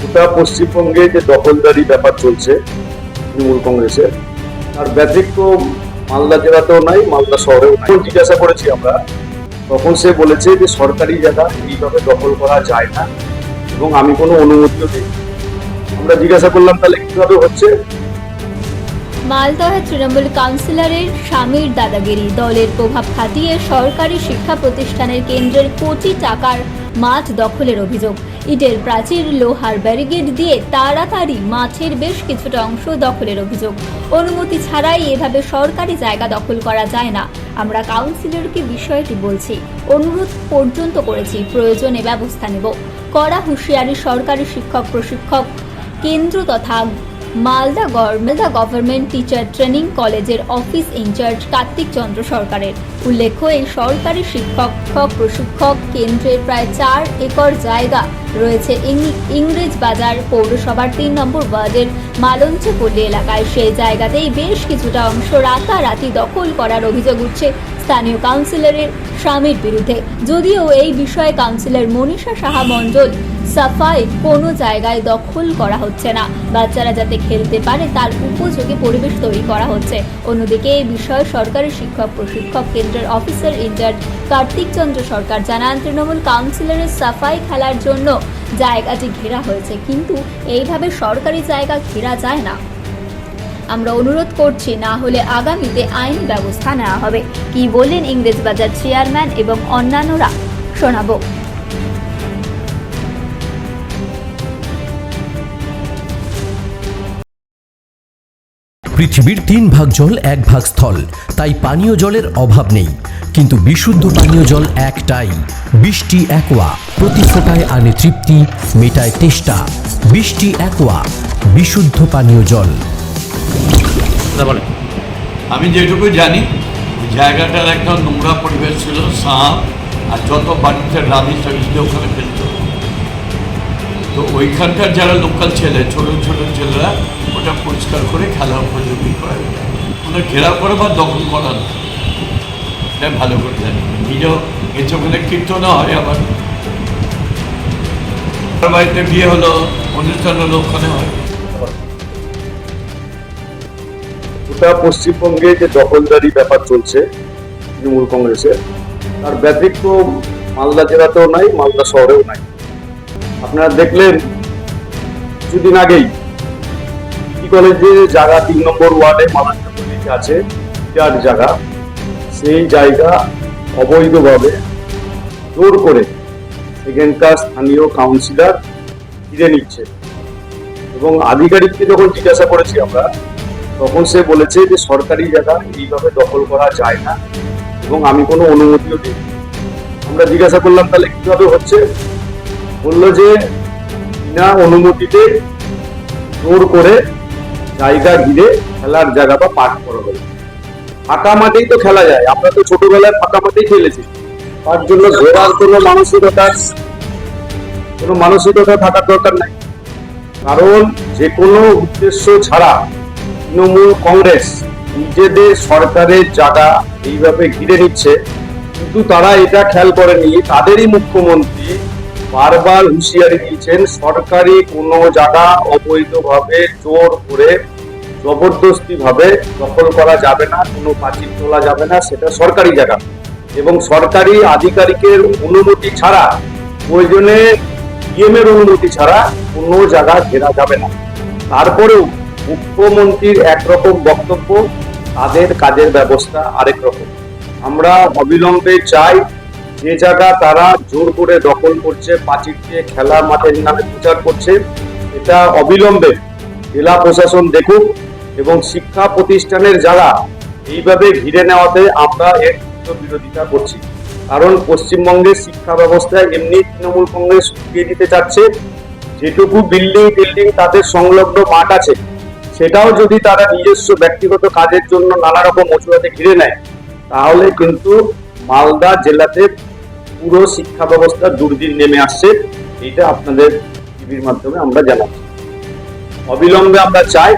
গোটা পশ্চিমবঙ্গে যে দখলদারি ব্যাপার চলছে তৃণমূল কংগ্রেসের, তার ব্যতিক্রম মালদা জেলাতেও নাই, মালদা শহরেও নাই। জিজ্ঞাসা করেছি আমরা, তখন সে বলেছে যে সরকারি জায়গা এইভাবে দখল করা যায় না এবং আমি কোনো অনুমতিও দিই আমরা জিজ্ঞাসা করলাম, তাহলে কীভাবে হচ্ছে? মালদহে তৃণমূল কাউন্সিলরের স্বামীর দাদাগিরি, দলের প্রভাব খাটিয়ে সরকারি শিক্ষা প্রতিষ্ঠানের কেন্দ্রের কোটি টাকার মাঠ দখলের অভিযোগ। ইটের প্রাচীর লোহার ব্যারিকেড দিয়ে তাড়াতাড়ি মাছের বেশ কিছুটা অংশ দখলের অভিযোগ। অনুমতি ছাড়াই এভাবে সরকারি জায়গা দখল করা যায় না। আমরা কাউন্সিলরকে বিষয়টি বলছি। অনুরোধ পর্যন্ত করেছি। প্রয়োজনে ব্যবস্থা নেব। কড়া হুঁশিয়ারি সরকারি শিক্ষক, প্রশিক্ষক, কেন্দ্র তথা Malda Malda government teacher training কলেজের অফিস ইনচার্জ কার্তিক চন্দ্র সরকারের। উল্লেখ্য, এই সরকারি শিক্ষক শিক্ষক প্রশিক্ষক কেন্দ্রের প্রায় চার একর জায়গা রয়েছে ইংরেজ বাজার পৌরসভার তিন নম্বর ওয়ার্ডের মালঞ্চপল্লী এলাকায়। সেই জায়গাতেই বেশ কিছুটা অংশ রাতারাতি দখল করার অভিযোগ উঠছে স্থানীয় কাউন্সিলরের স্বামীর বিরুদ্ধে। যদিও এই বিষয়ে কাউন্সিলর মনীষা সাহা মণ্ডল সাফাই কোনো জায়গায় দখল করা হচ্ছে না। বাচ্চারা যাতে খেলতে পারে, তার উপযোগী পরিবেশ তৈরি করা হচ্ছে। অন্যদিকে এই বিষয়ে সরকারি শিক্ষক, প্রশিক্ষক কেন্দ্রের অফিসার ইনচার্জ কার্তিক চন্দ্র সরকার জানান, তৃণমূল কাউন্সিলরের সাফাই খেলার জন্য জায়গাটি ঘেরা হয়েছে, কিন্তু এইভাবে সরকারি জায়গা ঘেরা যায় না। আমরা অনুরোধ করছি, না হলে আগামীতে আইনি ব্যবস্থা নেওয়া হবে। কি বললেন ইংরেজবাজার চেয়ারম্যান এবং অন্যান্যরা? শোনাবো। পৃথিবীর তিন ভাগ জল এক ভাগ স্থল। তাই পানীয় জলের অভাব নেই। কিন্তু বিশুদ্ধ পানীয় জল একটাই বৃষ্টি একোয়া। প্রতি ফোটায় আনে তৃপ্তি মেটায় তেষ্টা। বৃষ্টি একোয়া বিশুদ্ধ পানীয় জল। আমি যেটুকু জানি জায়গাটার একটা নোংরা পরিবেশ ছিল সাপ আর যত বাড়িতে সাবিসকে ওখানে ফেলত। তো ওইখানকার যারা লোকাল ছেলে, ছোট ছোট ছেলেরা, ওটা পরিষ্কার করে খেলা উপযোগী করে। ওটা ঘেরাও করে বা দখল করা এটা ভালো করে জানি। নিজেও গেছে ওখানে কীর্তনও হয় আবার। বাড়িতে বিয়ে হলো, অনুষ্ঠান হলো, ওখানে হয়। গোটা পশ্চিমবঙ্গে যে দখলদারি ব্যাপার চলছে তৃণমূল কংগ্রেসের তার ব্যতিক্রম মালদা জেলাতেও নাই, মালদা শহরেও নাই। আপনারা দেখলেন কিছুদিন আগেই কি কলেজে জায়গা তিন নম্বর ওয়ার্ডে মালাঞ্চপল্লিতে আছে যার জায়গা। সেই জায়গা অবৈধভাবে জোর করে সেখানকার স্থানীয় কাউন্সিলর ফিরে নিচ্ছে। এবং আধিকারিককে যখন জিজ্ঞাসা করেছি আমরা, তখন সে বলেছে যে সরকারি জায়গা এইভাবে দখল করা যায় না এবং আমি কোনো অনুমতিও দিই আমরা জিজ্ঞাসা করলাম, তাহলে কীভাবে হচ্ছে? বলল যে বিনা অনুমতিতে জোর করে জায়গা ঘিরে খেলার জায়গা বা পাঠ করা হলো ফাঁকা মাঠেই তো খেলা যায়। আমরা তো ছোটবেলায় ফাঁকা মাঠেই খেলেছি। তার জন্য ঘোরার কোনো মানসিকতা কোনো মানসিকতা থাকার দরকার নাই। কারণ যে কোনো উদ্দেশ্য ছাড়া তৃণমূল কংগ্রেস নিজেদের সরকারের জায়গা এইভাবে ঘিরে নিচ্ছে। কিন্তু তারা এটা খেয়াল করেনি। তাদেরই মুখ্যমন্ত্রী বারবার হুঁশিয়ারি দিয়েছেন, সরকারি কোনো জায়গা অবৈধভাবে জোর করে জবরদস্তি ভাবে দখল করা যাবে না, কোনো পাঁচিল তোলা যাবে না, সেটা সরকারি জায়গা। এবং সরকারি আধিকারিকের অনুমতি ছাড়া, প্রয়োজনে ডিএমের অনুমতি ছাড়া কোনো জায়গা ঘেরা যাবে না। তারপরেও মুখ্যমন্ত্রীর একরকম বক্তব্য, তাদের কাজের ব্যবস্থা আরেক রকম। আমরা অবিলম্বে চাই যে জায়গা তারা জোর করে দখল করছে পাঁচিল দিয়ে খেলা মাঠের নামে প্রচার করছে, এটা অবিলম্বে জেলা প্রশাসন দেখুক এবং শিক্ষা প্রতিষ্ঠানের যারা এইভাবে ঘিরে নেওয়াতে আমরা এর বিরোধিতা করছি। কারণ পশ্চিমবঙ্গের শিক্ষা ব্যবস্থায় এমনি তৃণমূল কংগ্রেস উঠিয়ে দিতে চাচ্ছে, যেটুকু বিল্ডিং বিল্ডিং তাদের সংলগ্ন মাঠ আছে, সেটাও যদি তারা নিজস্ব ব্যক্তিগত কাজের জন্য নানা রকম অজুহাতে ঘিরে নেয়, তাহলে কিন্তু মালদা জেলাতে পুরো শিক্ষা ব্যবস্থা দুর্দিন নেমে আসছে এইটা আপনাদের টিভির মাধ্যমে আমরা জানাচ্ছি। অবিলম্বে আমরা চাই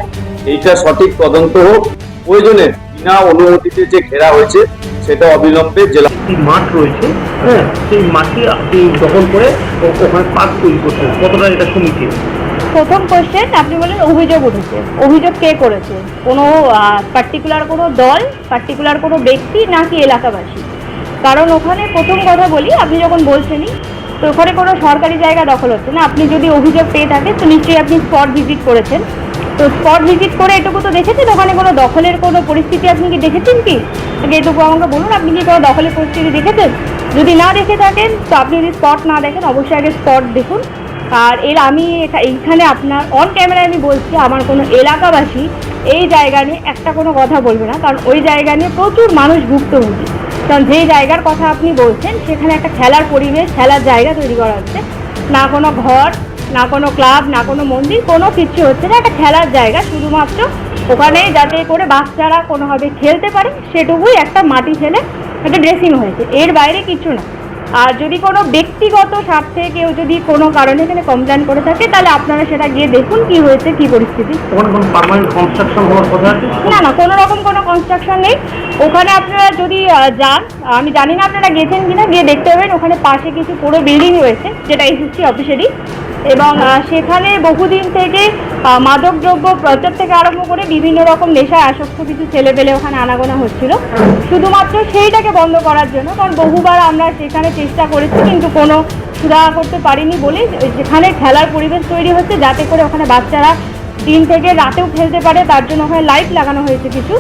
এইটা সঠিক তদন্ত হোক। প্রয়োজনে বিনা অনুমতিতে যে ঘেরা হয়েছে সেটা অবিলম্বে জেলা একটি মাঠ রয়েছে হ্যাঁ সেই মাঠে আপনি দখল করে ওখানে পার্ক তৈরি করছেন। কতটা এটা সমীচীন প্রথম কোয়েশ্চেন আপনি বলেন অভিযোগ উঠেছে। অভিযোগ কে করেছে? কোনো পার্টিকুলার কোনো দল পার্টিকুলার কোনো ব্যক্তি নাকি এলাকাবাসী? কারণ ওখানে প্রথম কথা বলি, আপনি যখন বলছেনই, তো ওখানে কোনো সরকারি জায়গা দখল হচ্ছে না। আপনি যদি অভিযোগ পেয়ে থাকেন তো নিশ্চয়ই আপনি স্পট ভিজিট করেছেন। তো স্পট ভিজিট করে এটুকু তো দেখেছেন ওখানে কোনো দখলের কোনো পরিস্থিতি আপনি কি দেখেছেন কি? এটুকু আমাকে বলুন, আপনি কি কোনো দখলের পরিস্থিতি দেখেছেন? যদি না দেখে থাকেন, তো আপনি যদি স্পট না দেখেন, অবশ্যই আগে স্পট দেখুন। আর এর আমি এইখানে আপনার অন ক্যামেরায় আমি বলছি, আমার কোনো এলাকাবাসী এই জায়গা নিয়ে একটা কোনো কথা বলবে না, কারণ ওই জায়গা নিয়ে প্রচুর মানুষ ভুক্তভোগী। কারণ যে জায়গার কথা আপনি বলছেন, সেখানে একটা খেলার পরিবেশ, খেলার জায়গা তৈরি করা হচ্ছে। না কোনো ঘর, না কোনো ক্লাব, না কোনো মন্দির, কোনো কিছু হচ্ছে না। একটা খেলার জায়গা শুধুমাত্র ওখানে যাতে করে বাচ্চারা কোনোভাবে খেলতে পারে, সেটুকুই একটা মাটি ফেলে একটা ড্রেসিং হয়েছে। এর বাইরে কিছু না। আর যদি কোনো ব্যক্তিগত স্বার্থে কেউ যদি কোনো কারণে এখানে কমপ্লেন করে থাকে তাহলে আপনারা সেটা গিয়ে দেখুন কি হয়েছে কি পরিস্থিতি। না না কোনো রকম কোনো কনস্ট্রাকশন নেই। ওখানে আপনারা যদি যান আমি জানি না আপনারা গেছেন কিনা গিয়ে দেখতে পাবেন ওখানে পাশে কিছু পুরো বিল্ডিং রয়েছে যেটা এসএসসি অফিসেরই এবং সেখানে বহুদিন থেকে মাদকদ্রব্য প্রচার থেকে আরম্ভ করে বিভিন্ন রকম নেশায় আসক্ত কিছু ছেলেপেলে ওখানে আনাগোনা হচ্ছিল। শুধুমাত্র সেইটাকে বন্ধ করার জন্য, কারণ বহুবার আমরা সেখানে চেষ্টা করেছি, কিন্তু কোনো সুরাহা করতে পারিনি বলে, যেখানে খেলার পরিবেশ তৈরি হচ্ছে, যাতে করে ওখানে বাচ্চারা দিন থেকে রাতেও খেলতে পারে তার জন্য ওখানে লাইট লাগানো হয়েছে কিছু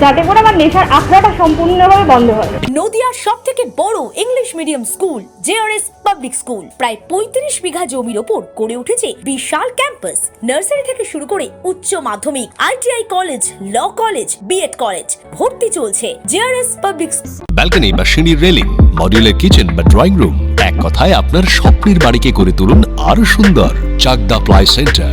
যাতে করে আমার নেশার আখড়াটা সম্পূর্ণভাবে বন্ধ হয়। নদিয়ার সব থেকে বড় English medium school JRS public school প্রায় পঁয়ত্রিশ বিঘা জমির ওপর গড়ে উঠেছে বিশাল ক্যাম্পাস নার্সারি থেকে শুরু করে উচ্চ মাধ্যমিক ITI college law college BEd college ভর্তি চলছে জেআরএস পাবলিক ব্যালকনি বা সিঁড়ির রেলিং মডিউলার কিচেন বা ড্রয়িং রুম এক কথায় আপনার স্বপ্নের বাড়িকে করে তুলুন আরও সুন্দর Chakdah ply centre